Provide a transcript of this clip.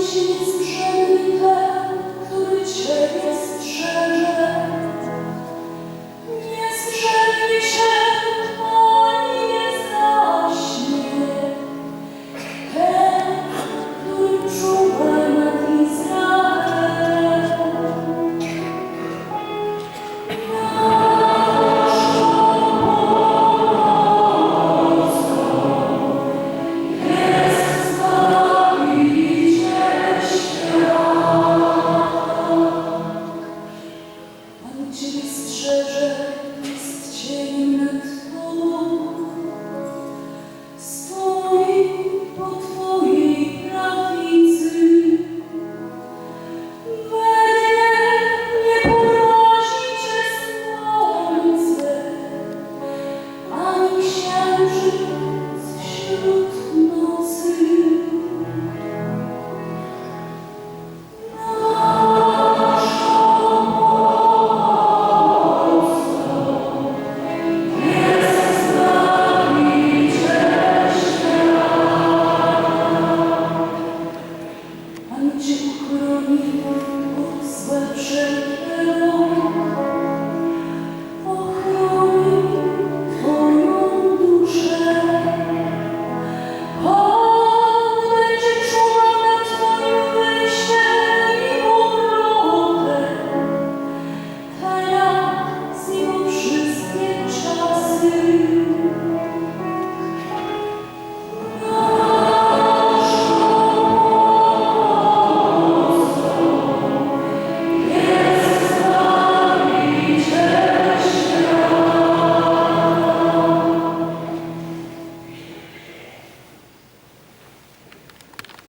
Ojciec brzegnie ten, który Ciebie Учить хронів, зверження.